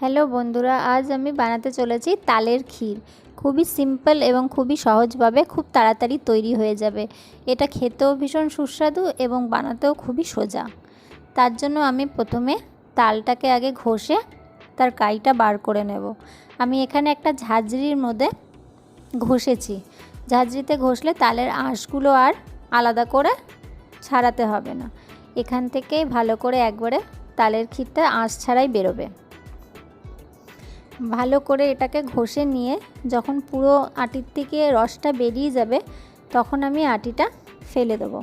Hello বন্ধুরা, আজ আমি বানাতে চলেছি তালের ক্ষীর। খুবই সিম্পল এবং খুবই সহজভাবে খুব তাড়াতাড়ি তৈরি হয়ে যাবে। এটা খেতেও ভীষণ সুস্বাদু এবং বানাতেও খুবই সোজা। তার জন্য আমি প্রথমে তালটাকে আগে ঘষে তার কাইটা বার করে নেব। আমি এখানে একটা ঝাঁঝরির মধ্যে ঘষেছি। ঝাঁঝরিতে ঘষলে তালের আঁশগুলো আর আলাদা করে ছাড়াতে হবে না। এখান থেকে ভালো করে একবারে তালের ক্ষীরটা আঁশ ছাড়াই বেরোবে। ভালো করে এটাকে ঘষে নিয়ে যখন পুরো আটির থেকে রসটা বেরিয়ে যাবে, তখন আমি আটিটা ফেলে দেবো।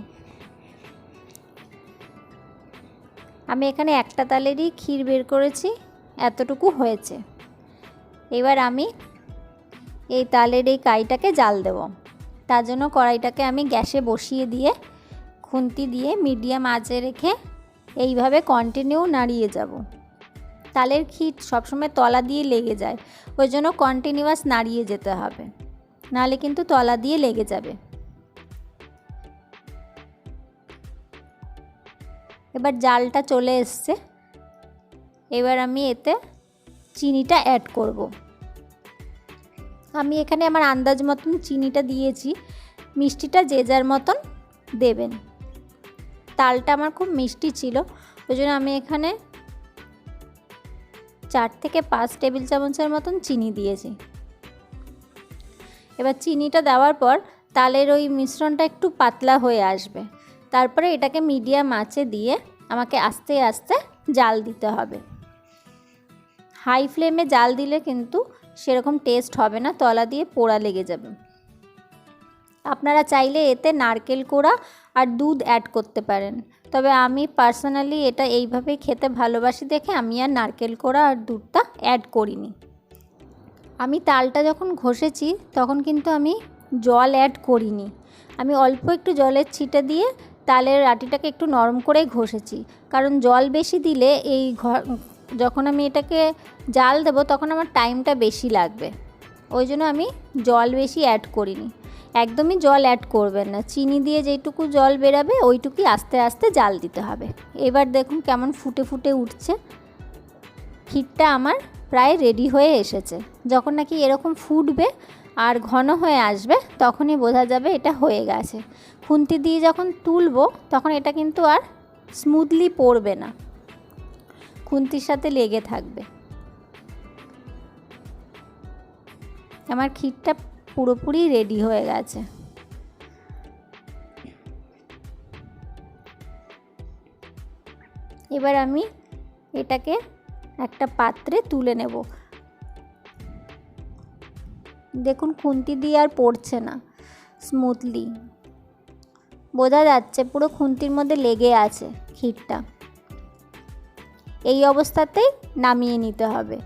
আমি এখানে একটা তালেরই ক্ষীর বের করেছি, এতটুকু হয়েছে। এবার আমি এই তালের এই কাইটাকে জাল দেব। তার জন্য কড়াইটাকে আমি গ্যাসে বসিয়ে দিয়ে, খুন্তি দিয়ে মিডিয়াম আঁচে রেখে এইভাবে কন্টিনিউ নাড়িয়ে যাব। তালের ক্ষীর সবসময় তলা দিয়ে লেগে যায়, ওই জন্য কন্টিনিউয়াস নাড়িয়ে যেতে হবে। নাহলে কিন্তু তলা দিয়ে লেগে যাবে। এবার জালটা চলে এসছে। এবার আমি এতে চিনিটা অ্যাড করব। আমি এখানে আমার আন্দাজ মতন চিনিটা দিয়েছি। মিষ্টিটা যে যার মতন দেবেন। তালটা আমার খুব মিষ্টি ছিল, ওই জন্য আমি এখানে থেকে পাঁচ টেবিল চামচের মতন চিনি দিয়েছি। এবার চিনিটা দেওয়ার পর তালের ওই মিশ্রণটা একটু পাতলা হয়ে আসবে। তারপরে এটাকে মিডিয়াম আঁচে দিয়ে আমাকে আস্তে আস্তে জাল দিতে হবে। হাই ফ্লেমে জাল দিলে কিন্তু সেরকম টেস্ট হবে না, তলা দিয়ে পোড়া লেগে যাবে। আপনারা চাইলে এতে নারকেল কোড়া আর দুধ অ্যাড করতে পারেন। তবে আমি পার্সোনালি এটা এইভাবেই খেতে ভালোবাসি দেখে আমি আর নারকেল কোড়া আর দুধটা অ্যাড করিনি। আমি তালটা যখন ঘষেছি তখন কিন্তু আমি জল অ্যাড করিনি। আমি অল্প একটু জলের ছিটে দিয়ে তালের আটিটাকে একটু নরম করে ঘষেছি। কারণ জল বেশি দিলে এই যখন আমি এটাকে জাল দেবো তখন আমার টাইমটা বেশি লাগবে। ওই জন্য আমি জল বেশি অ্যাড করিনি। একদমই জল অ্যাড করবেন না। চিনি দিয়ে যেইটুকু জল বেরাবে, ওইটুকুই আস্তে আস্তে জাল দিতে হবে। এবার দেখুন কেমন ফুটে ফুটে উঠছে। ক্ষীরটা আমার প্রায় রেডি হয়ে এসেছে। যখন নাকি এরকম ফুটবে আর ঘন হয়ে আসবে, তখনই বোঝা যাবে এটা হয়ে গেছে। খুন্তি দিয়ে যখন তুলবো, তখন এটা কিন্তু আর স্মুথলি পড়বে না। খুন্তির সাথে লেগে থাকবে। আমার ক্ষীরটা পুরোপুরি রেডি হয়ে গেছে। এবার আমি এটাকে একটা পাত্রে তুলে নেব। দেখুন খুন্তি দিয়ে আর পড়ছে না স্মুথলি বোঝা যাচ্ছে পুরো খুন্তির মধ্যে লেগে আছে ক্ষীরটা। এই অবস্থাতেই নামিয়ে নিতে হবে।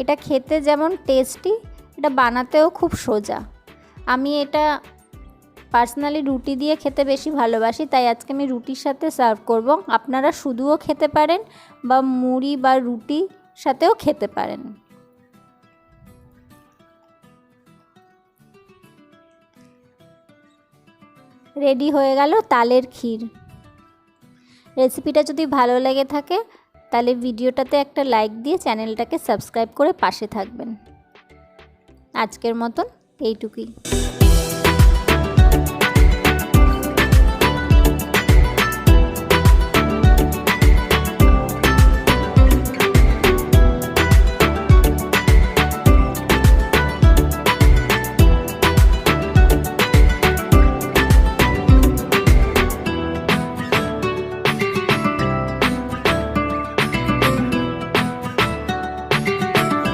এটা খেতে যেমন টেস্টি এটা বানাতেও খুব সোজা। আমি এটা পার্সোনালি রুটি দিয়ে খেতে বেশি ভালোবাসি, তাই আজকে আমি রুটির সাথে সার্ভ করব। আপনারা শুধুও খেতে পারেন বা মুড়ি বা রুটি সাথেও খেতে পারেন। রেডি হয়ে গেল তালের ক্ষীর। রেসিপিটা যদি ভালো লেগে থাকে তাহলে ভিডিওটাতে একটা লাইক দিয়ে চ্যানেলটাকে সাবস্ক্রাইব করে পাশে থাকবেন। আজকের মতন এইটুকুই।